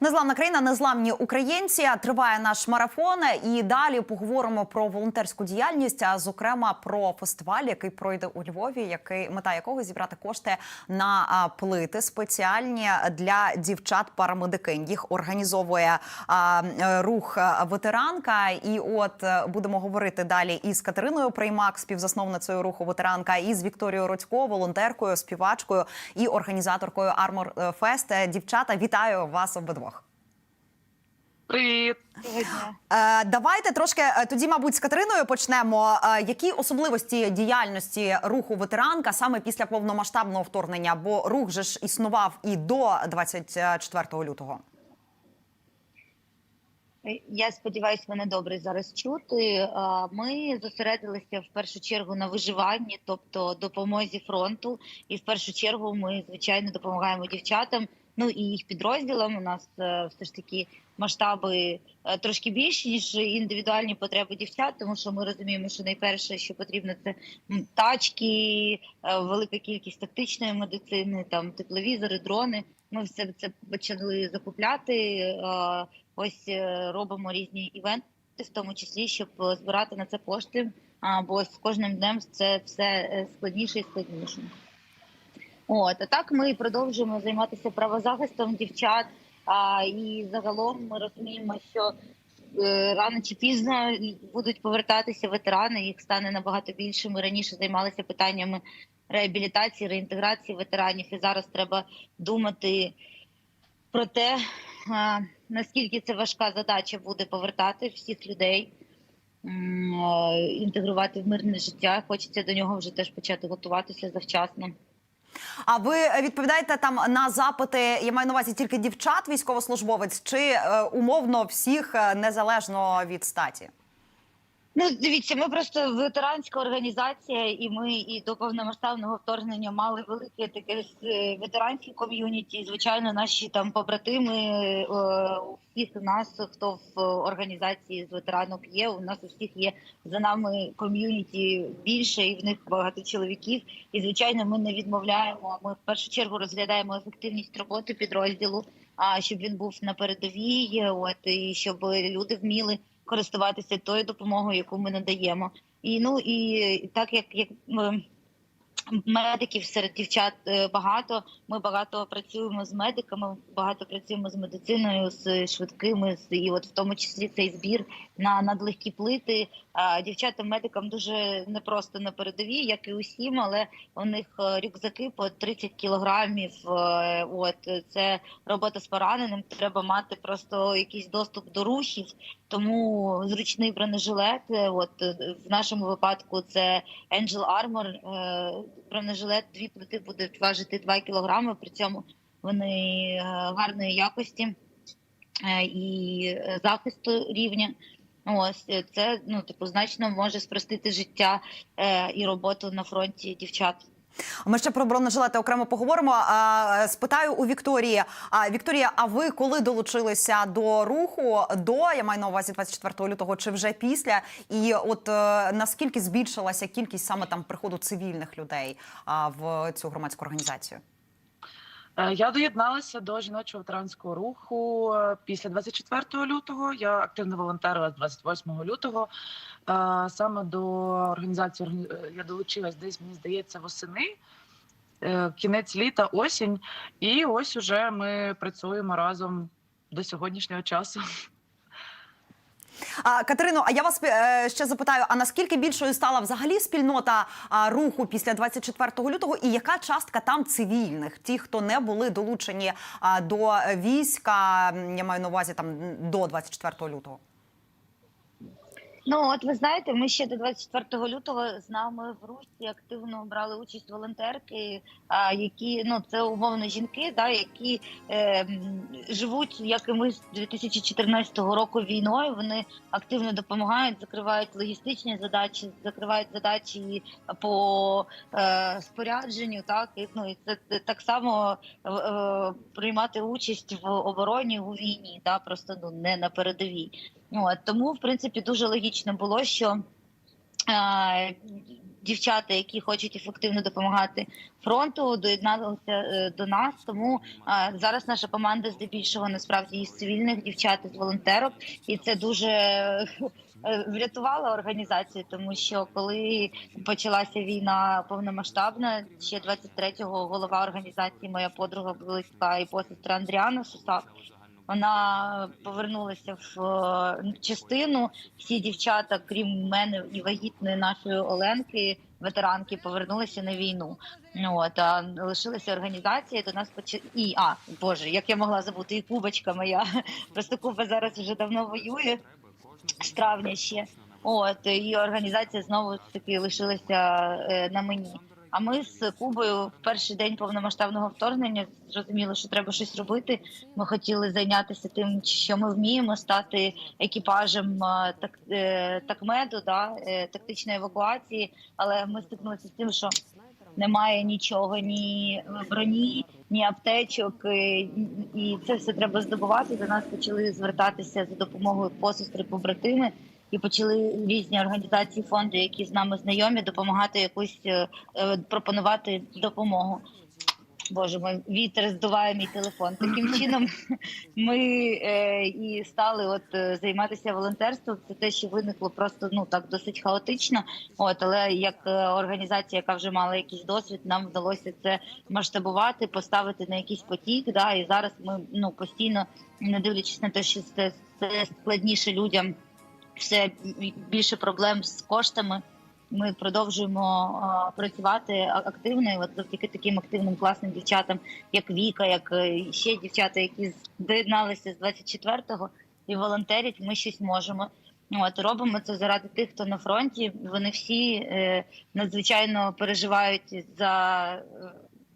Незламна країна, незламні українці. Триває наш марафон. І далі поговоримо про волонтерську діяльність, а зокрема про фестиваль, який пройде у Львові, який мета якого зібрати кошти на плити спеціальні для дівчат-парамедикинь. Їх організовує а, е, рух а, ветеранка. І от е, будемо говорити далі із Катериною Приймак, співзасновницею руху ветеранка, і з Вікторією Родько, волонтеркою, співачкою і організаторкою Armor Fest. Дівчата, вітаю вас обидвох. Привіт. Е, давайте трошки е, тоді, мабуть, з Катериною почнемо. Е, які особливості діяльності руху ветеранка саме після повномасштабного вторгнення? Бо рух же ж існував і до 24 лютого. Я сподіваюся, мене добре зараз чути. Ми зосередилися в першу чергу на виживанні, тобто допомозі фронту. І в першу чергу ми звичайно допомагаємо дівчатам. Ну і їх підрозділам. У нас е, все ж таки масштаби е, трошки більші ніж індивідуальні потреби дівчат, тому що ми розуміємо, що найперше, що потрібно, це тачки, е, велика кількість тактичної медицини, там тепловізори, дрони. Ми все це почали закупляти. Ось робимо різні івенти, в тому числі, щоб збирати на це кошти. Бо з кожним днем це все складніше і складніше. От а так ми продовжуємо займатися правозахистом дівчат. А, і загалом ми розуміємо, що е, рано чи пізно будуть повертатися ветерани. Їх стане набагато більше. Ми раніше займалися питаннями реабілітації, реінтеграції ветеранів. І зараз треба думати про те, наскільки це важка задача буде повертати всіх людей, інтегрувати в мирне життя. Хочеться до нього вже теж почати готуватися завчасно. А ви відповідаєте там на запити? Я маю на увазі тільки дівчат, військовослужбовець, чи е, умовно всіх е, незалежно від статі? Ну, дивіться, ми просто ветеранська організація, і ми і до повномасштабного вторгнення мали велике таке е, ветеранське ком'юніті. Звичайно, наші там побратими е, у всіх нас, хто в організації з ветеранок є. У нас у всіх є за нами ком'юніті більше, і в них багато чоловіків. І звичайно, ми не відмовляємо. Ми в першу чергу розглядаємо ефективність роботи підрозділу. А щоб він був на передовій, от і щоб люди вміли користуватися тою допомогою, яку ми надаємо. І ну і так як як е, медиків серед дівчат е, багато, ми багато працюємо з медиками, багато працюємо з медициною, з швидкими, з і от в тому числі цей збір на надлегкі плити. А дівчатам медикам дуже непросто на передовій, як і усім, але у них е, рюкзаки по 30 кілограмів. е, От це робота з пораненим. Треба мати просто якийсь доступ до рухів. Тому зручний бронежилет. е, От в нашому випадку це Angel Armor. Бронежилет дві плити будуть важити 2 кілограми. При цьому вони гарної якості і захисту рівня. Ось е, це ну типу значно може спростити життя е, і роботу на фронті дівчат. Ми ще про бронежилети окремо поговоримо. А, спитаю у Вікторії. А Вікторія, а ви коли долучилися до руху? До я маю на увазі 24 лютого, чи вже після? І от е, наскільки збільшилася кількість саме там приходу цивільних людей в цю громадську організацію? Е, Я доєдналася до жіночого ветеранського руху е, після 24 лютого. Я активно волонтерила з 28 лютого. Е, Саме до організації я долучилась десь, мені здається, восени. Кінець літа, осінь, і ось уже ми працюємо разом до сьогоднішнього часу. А, Катерино, а я вас е, ще запитаю: а наскільки більшою стала взагалі спільнота а, руху після 24 лютого, і яка частка там цивільних, ті, хто не були долучені а, до війська? Я маю на увазі там до 24 лютого? Ну от ви знаєте, ми ще до 24 лютого з нами в Русі активно брали участь волонтерки, а, які ну це умовно жінки, да, які е, живуть, як і ми з 2014 року війною. Вони активно допомагають, закривають логістичні задачі, закривають задачі по е, спорядженню. Так і ну і це так само е, е, приймати участь в обороні у війні, да, просто ну не на передовій. От, тому, в принципі, дуже логічно було, що е, дівчата, які хочуть ефективно допомагати фронту, доєдналися е, до нас. Тому е, зараз наша команда здебільшого насправді із цивільних дівчат із волонтерок, і це дуже е, врятувало організацію, тому що коли почалася війна повномасштабна, ще 23-го голова організації, моя подруга близька і посестра Андріана Сусак. Вона повернулася в е, частину. Всі дівчата, крім мене і вагітної нашої Оленки, ветеранки, повернулися на війну. Ну, От а лишилася організація. До нас поч... і а боже, як я могла забути, і Кубочка моя. Просто Куба зараз вже давно воює з травня ще. От і організація знову таки лишилася е, на мені. А ми з Кубою в перший день повномасштабного вторгнення зрозуміли, що треба щось робити. Ми хотіли зайнятися тим, що ми вміємо стати екіпажем е, так, е, такмеду, да, е, тактичної евакуації. Але ми стикнулися з тим, що немає нічого, ні броні, ні аптечок, і це все треба здобувати. До нас почали звертатися за допомогою посестри побратими. І почали різні організації, фонди, які з нами знайомі, допомагати якусь е, е, пропонувати допомогу. Боже мой, вітер здуває мій телефон. Таким чином ми е, і стали от е, займатися волонтерством. Це те, що виникло просто ну так досить хаотично. От але як організація, яка вже мала якийсь досвід, нам вдалося це масштабувати, поставити на якийсь потік. Да, і зараз ми ну постійно, не дивлячись на те, що це, це складніше людям все більше проблем з коштами. Ми продовжуємо а, працювати активно. І от завдяки таким активним класним дівчатам, як Віка, як е, ще дівчата, які доєдналися з 24-го і волонтерять, ми щось можемо. От робимо це заради тих, хто на фронті. Вони всі е, надзвичайно переживають за е,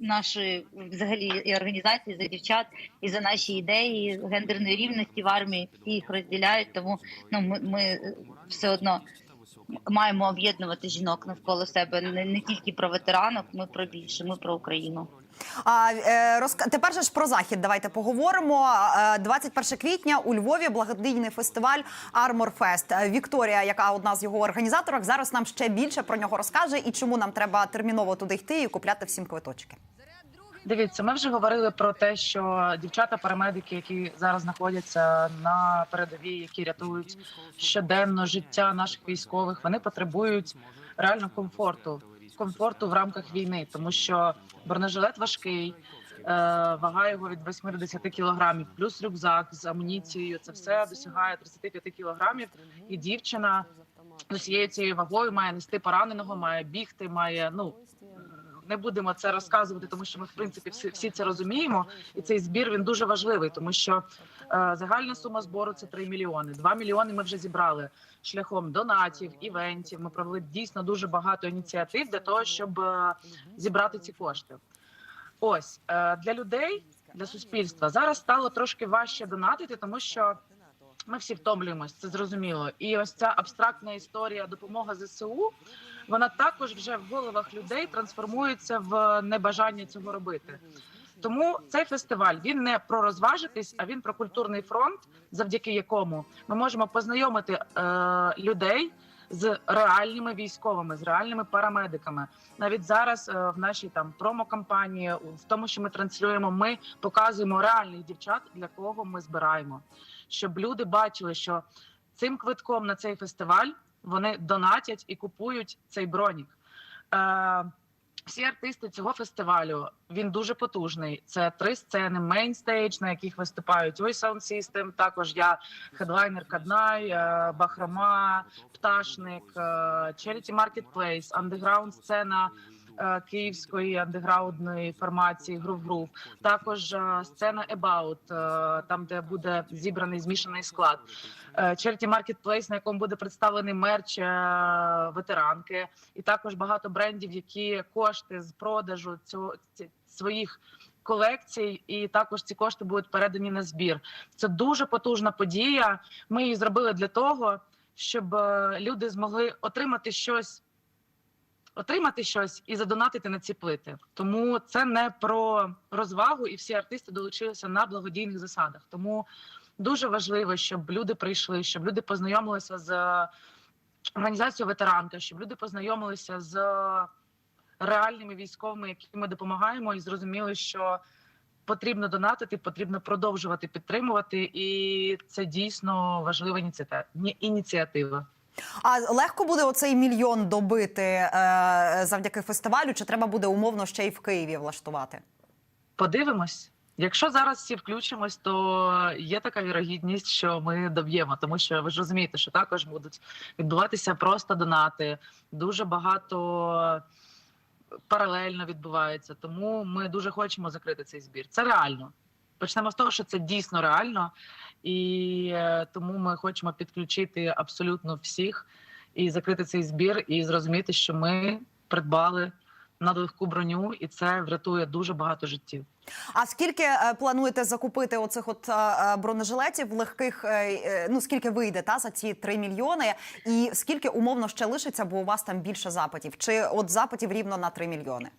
нашої взагалі і організації, за дівчат і за наші ідеї гендерної рівності в армії. Всі їх розділяють. Тому ну ми, ми все одно маємо об'єднувати жінок навколо себе не, не тільки про ветеранок, ми про більше, ми про Україну. А е, розка... тепер ж про захід. Давайте поговоримо. Е, 21 квітня у Львові благодійний фестиваль. Е, Вікторія, яка одна з його організаторок, зараз нам ще більше про нього розкаже і чому нам треба терміново туди йти і купляти всім квиточки. Дивіться, ми вже говорили про те, що дівчата-парамедики, які зараз знаходяться на передовій, які рятують щоденно життя наших військових, вони потребують реально комфорту, комфорту в рамках війни, тому що бронежилет важкий, е, вага його від 8 до 10 кілограмів, плюс рюкзак з амуніцією. Це все досягає 35 кілограмів. І дівчина усією цією вагою має нести пораненого, має бігти, має ну не будемо це розказувати, тому що ми в принципі всі, всі це розуміємо. І цей збір він дуже важливий, тому що е, загальна сума збору це 3 мільйони. 2 мільйони ми вже зібрали шляхом донатів, івентів. Ми провели дійсно дуже багато ініціатив для того, щоб е, зібрати ці кошти. Ось е, для людей, для суспільства зараз стало трошки важче донатити, тому що. Ми всі втомлюємось, це зрозуміло. І ось ця абстрактна історія допомога ЗСУ, вона також вже в головах людей трансформується в небажання цього робити. Тому цей фестиваль він не про розважитись, а він про культурний фронт, завдяки якому ми можемо познайомити е, людей з реальними військовими, з реальними парамедиками. Навіть зараз е, в нашій там промокампанії, в тому, що ми транслюємо, ми показуємо реальних дівчат, для кого ми збираємо, щоб люди бачили, що цим квитком на цей фестиваль вони донатять і купують цей бронік. Е, всі артисти цього фестивалю він дуже потужний. Це три сцени: мейнстейдж, на яких виступають Ой Sound System, Також я хедлайнер Каднай, е, Бахрома, Пташник, е, Charity Marketplace, андеграунд сцена. Е, Київської андеграундної формації Грув Грув, також е, сцена About, е, там де буде зібраний змішаний склад. Charity Marketplace, на якому буде представлений мерч ветеранки, і також багато брендів, які кошти з продажу цього своїх. Колекцій, і також ці кошти будуть передані на збір. Це дуже потужна подія. Ми її зробили для того, щоб люди змогли отримати щось, отримати щось і задонатити на ці плити. Тому це не про розвагу, і всі артисти долучилися на благодійних засадах. Тому дуже важливо, щоб люди прийшли, щоб люди познайомилися з організацію ветеранка, щоб люди познайомилися з реальними військовими, яким ми допомагаємо, і зрозуміли, що потрібно донатити, потрібно продовжувати підтримувати, і це дійсно важлива ініціатива. А легко буде оцей мільйон добити е, завдяки фестивалю? Чи треба буде умовно ще й в Києві влаштувати? Подивимось. Якщо зараз всі включимось, то є така вірогідність, що ми доб'ємо, тому що ви ж розумієте, що також будуть відбуватися просто донати. Дуже багато паралельно відбувається. Тому ми дуже хочемо закрити цей збір. Це реально. Почнемо з того, що це дійсно реально, і е, тому ми хочемо підключити абсолютно всіх і закрити цей збір, і зрозуміти, що ми придбали надлегку броню, і це врятує дуже багато життів. А скільки е, плануєте закупити оцих от е, бронежилетів легких? ну скільки вийде та за ці 3 мільйони? І скільки умовно ще лишиться, бо у вас там більше запитів? Чи от запитів рівно на 3 мільйони?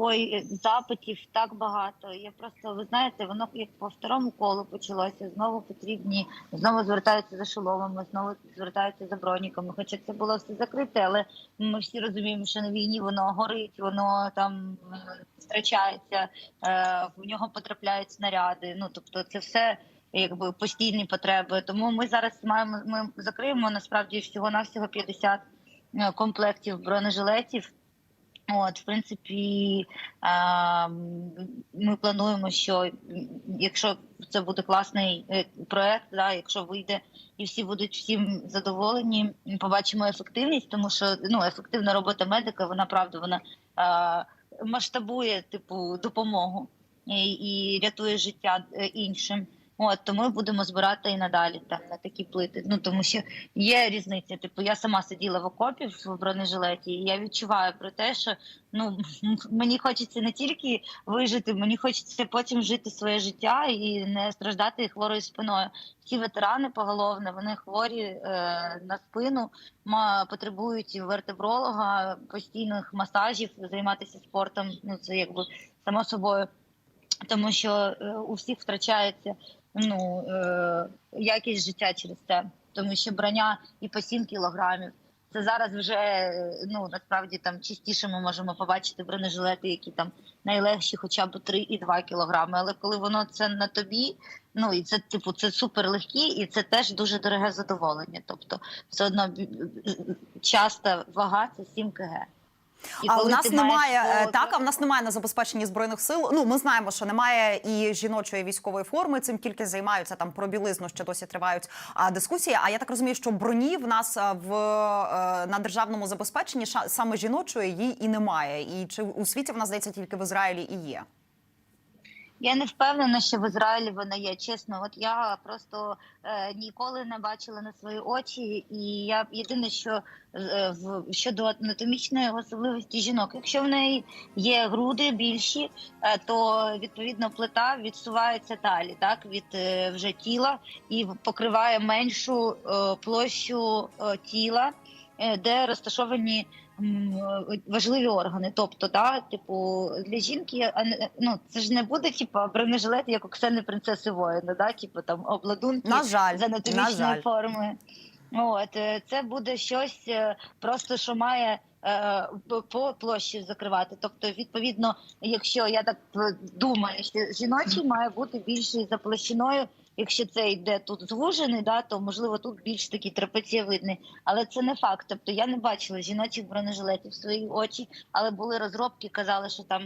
Ой, запитів так багато. Я просто ви знаєте, воно як по второму колу почалося. Знову потрібні, знову звертаються за шоломами, знову звертаються за броніками. Хоча це було все закрите, але ми всі розуміємо, що на війні воно горить, воно там е, втрачається, е, в нього потрапляють снаряди. Ну тобто, це все. Якби постійні потреби, тому ми зараз маємо. Ми закриємо насправді всього навсього 50 е, комплектів бронежилетів. От, в принципі, ми плануємо, що якщо це буде класний е, проект, да, якщо вийде і всі будуть всім задоволені, побачимо ефективність, тому що ну ефективна робота медика, вона правда, вона масштабує типу допомогу і, і рятує життя е, іншим. От тому ми будемо збирати і надалі там на такі плити. Ну тому що є різниця. Типу, я сама сиділа в окопі в бронежилеті, і я відчуваю про те, що ну мені хочеться не тільки вижити, мені хочеться потім жити своє життя і не страждати хворою спиною. Всі ветерани поголовно, вони хворі е, на спину, ма потребують вертебролога, постійних масажів, займатися спортом. Ну це якби само собою. Тому що е, у всіх втрачається ну е, якість життя через це, тому що броня і по 7 кілограмів. Це зараз вже е, ну насправді там частіше ми можемо побачити бронежилети, які там найлегші, хоча б 3,2 кілограми. Але коли воно це на тобі, ну і це типу це супер легкі, і це теж дуже дороге задоволення. Тобто, все одно часта вага це 7 кг. І а у нас ти маєш немає е, так. А в нас немає на забезпеченні збройних сил. Ну ми знаємо, що немає і жіночої військової форми. Цим тільки займаються там про білизну. Ще досі тривають а, дискусії. А я так розумію, що броні в нас в е, на державному забезпеченні саме жіночої її і немає. І чи у світі вона здається тільки в Ізраїлі і є. Я не впевнена, що в Ізраїлі вона є. Чесно, от я просто е, ніколи не бачила на свої очі, і я єдине, що е, в щодо анатомічної особливості жінок, якщо в неї є груди більші, е, то відповідно плита відсувається далі, так від е, вже тіла і покриває меншу е, площу е, тіла, де розташовані е, важливі органи. Тобто, да, типу, для жінки ну, це ж не буде типу, бронежилет, як у Ксени принцеси воїна, да, типу там обладунки На жаль, з анатомічної форми. От е, це буде щось е, просто, що має е, по площі закривати. Тобто, відповідно, якщо я так е, думаю, що жіночий має бути більший за площиною. Якщо це йде тут звужений, да, то можливо тут більш такий трапецієвидний. Але це не факт. Тобто я не бачила жіночих бронежилетів в свої очі, але були розробки, казали, що там.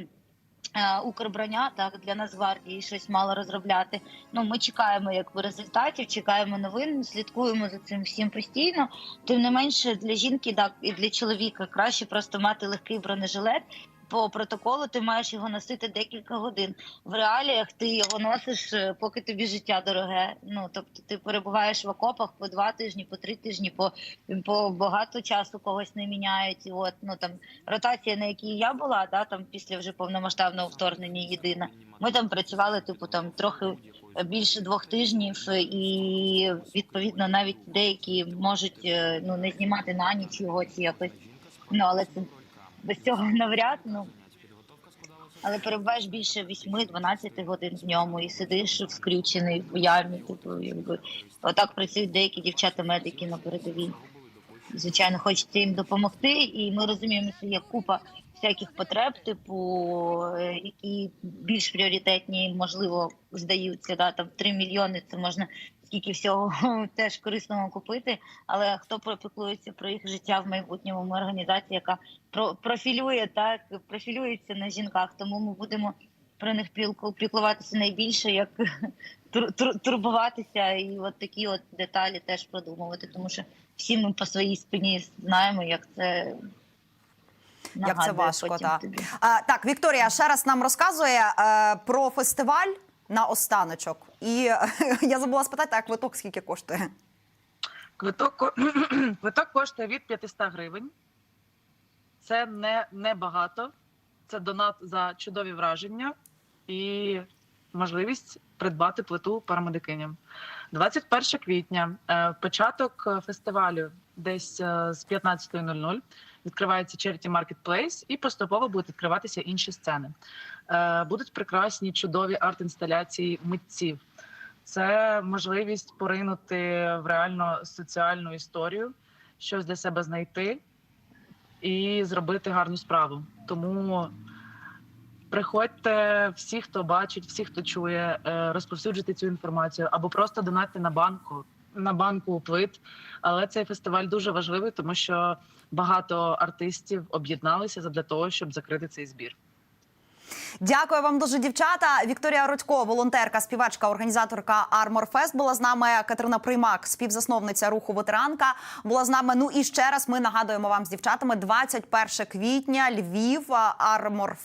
е, Укрброня так для Нацгвардії щось мало розробляти. Ну ми чекаємо якби результатів, чекаємо новин, слідкуємо за цим всім постійно. Тим не менше, для жінки, так і для чоловіка краще просто мати легкий бронежилет. По протоколу ти маєш його носити декілька годин. В реаліях ти його носиш, е, поки тобі життя дороге. Ну тобто ти перебуваєш в окопах по два тижні, по три тижні, по, по багато часу когось не міняють. От ну там ротація, на якій я була, да там після вже повномасштабного вторгнення єдина. Ми там працювали, типу, там трохи більше двох тижнів, і відповідно навіть деякі можуть е, ну не знімати на ніч його чи якось. Ну але це без цього навряд. Ну але перебуваєш більше 8-12 годин в ньому і сидиш скрючений в ямі. Типу, якби отак працюють деякі дівчата-медики на передовій. звичайно, хочеться їм допомогти, і ми розуміємо, що є купа всяких потреб, типу, е, які більш пріоритетні, можливо, здаються. Да, там 3 мільйони це можна скільки всього теж корисного купити. Але хто пропіклується про їх життя в майбутньому? Ми організація, яка про профілює так, профілюється на жінках, тому ми будемо про них піклуватися найбільше, як тур- тур- турбуватися, і от такі от деталі теж продумувати, тому що всі ми по своїй спині знаємо, як це. Як це важко, так. тобі. А, так, Вікторія ще раз нам розказує е, про фестиваль на останочок. І е, я забула спитати, а квиток скільки коштує? Квиток, квиток коштує від 500 гривень. Це не, не багато. Це донат за чудові враження і можливість придбати плиту парамедикиням. 21 квітня, е, початок е, фестивалю, десь з 15.00 відкривається Charity Marketplace і поступово будуть відкриватися інші сцени. Е, Будуть прекрасні чудові арт-інсталяції митців. Це можливість поринути в реально соціальну історію, щось для себе знайти і зробити гарну справу. Тому приходьте всі, хто бачить, всі, хто чує, е, розповсюджуйте цю інформацію або просто донатьте на банку. На банку плит, але цей фестиваль дуже важливий, тому що багато артистів об'єдналися для того, щоб закрити цей збір. Дякую вам дуже, дівчата. Вікторія Родько, волонтерка, співачка, організаторка Fest була з нами. Катерина Приймак, співзасновниця руху ветеранка, була з нами. Ну і ще раз ми нагадуємо вам з дівчатами 21 квітня, Львів,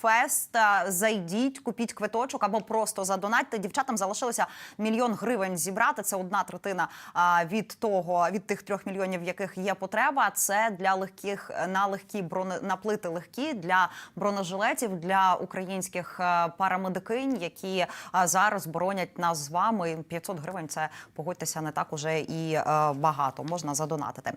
Fest. Зайдіть, купіть квиточок або просто задонатьте. Дівчатам залишилося мільйон гривень зібрати. Це одна третина від того, від тих трьох мільйонів, яких є потреба. Це для легких на легкі броне на плити легкі для бронежилетів для українських е, парамедикинь, які е, зараз боронять нас з вами. 500 гривень. Це погодьтеся не так уже і е, багато. Можна задонатити.